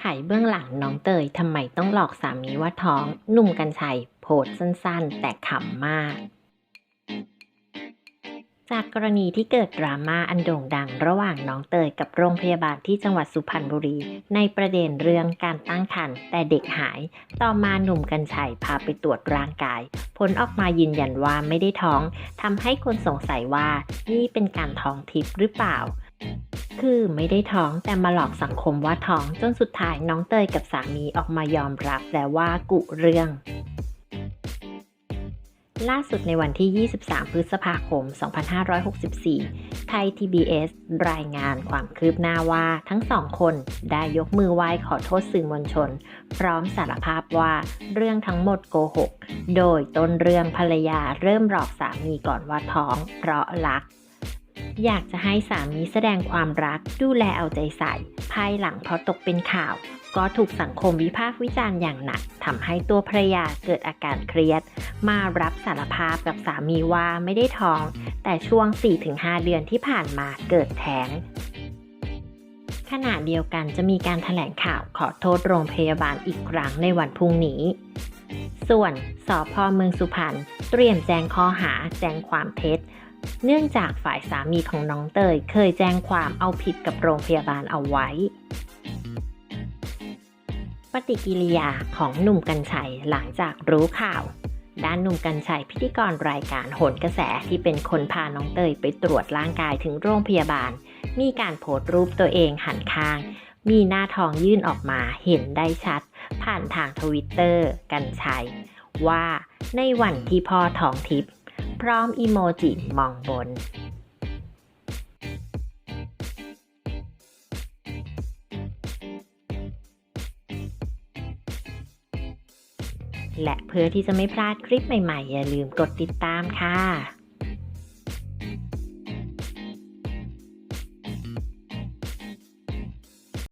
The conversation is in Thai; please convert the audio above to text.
ไขเบื้องหลังน้องเตยทำไมต้องหลอกสามีว่าท้องหนุ่มกัญชัยโพสสั้นๆ แต่ขำมาก จากกรณีที่เกิดดราม่าอันโด่งดังระหว่างน้องเตยกับโรงพยาบาลที่จังหวัดสุพรรณบุรี ในประเด็นเรื่องการตั้งครรภ์แต่เด็กหาย ต่อมาหนุ่มกัญชัยพาไปตรวจร่างกาย ผลออกมายืนยันว่าไม่ได้ท้องทำให้คนสงสัยว่านี่เป็นการท้องทิพย์หรือเปล่า คือไม่ได้ท้องแต่มาหลอกสังคมว่าท้องจนสุดท้ายน้องเตยกับสามีออกมายอมรับแล้วว่ากุเรื่อง ล่าสุดในวันที่ 23 พฤษภาคม 2564 ไทย TBS รายงานความคืบหน้าว่าทั้งสองคนได้ยกมือไหว้ขอโทษสื่อมวลชน พร้อมสารภาพว่าเรื่องทั้งหมดโกหก โดยต้นเรื่องภรรยาเริ่มหลอกสามีก่อนว่าท้อง เพราะรัก อยากจะให้สามีแสดงความรัก ดูแลเอาใจใส่ ภายหลังพอตกเป็นข่าว ก็ถูกสังคมวิพากษ์วิจารณ์อย่างหนักทำให้ตัวภรรยาเกิดอาการเครียด มารับสารภาพกับสามีว่าไม่ได้ท้อง แต่ช่วง 4-5 เดือนที่ผ่านมาเกิดแท้งขณะเดียวกันจะมีการถแถลงข่าวขอโทษโรงพยาบาลอีกครั้งในวันพรุ่งนี้ ส่วนสพเมืองสุพรรณ เตรียมแจ้งข้อหาแจ้งความเท็จ เนื่องจากฝ่ายสามีของน้องเตยเคยแจ้งความเอาผิดกับโรงพยาบาลเอาไว้ ปฏิกิริยาของหนุ่มกัญชัยหลังจากรู้ข่าว ด้านหนุ่มกัญชัยพิธีกรรายการโหนกระแสที่เป็นคนพาน้องเตยไปตรวจร่างกายถึงโรงพยาบาล มีการโพสต์รูปตัวเองหันข้าง มีหน้าทองยื่นออกมาเห็นได้ชัด ผ่านทางทวิตเตอร์กัญชัย ว่าในวันที่พ่อท้องทิพย์พร้อมอีโมจิมองบน และเพื่อที่จะไม่พลาดคลิปใหม่ๆ อย่าลืมกดติดตามค่ะ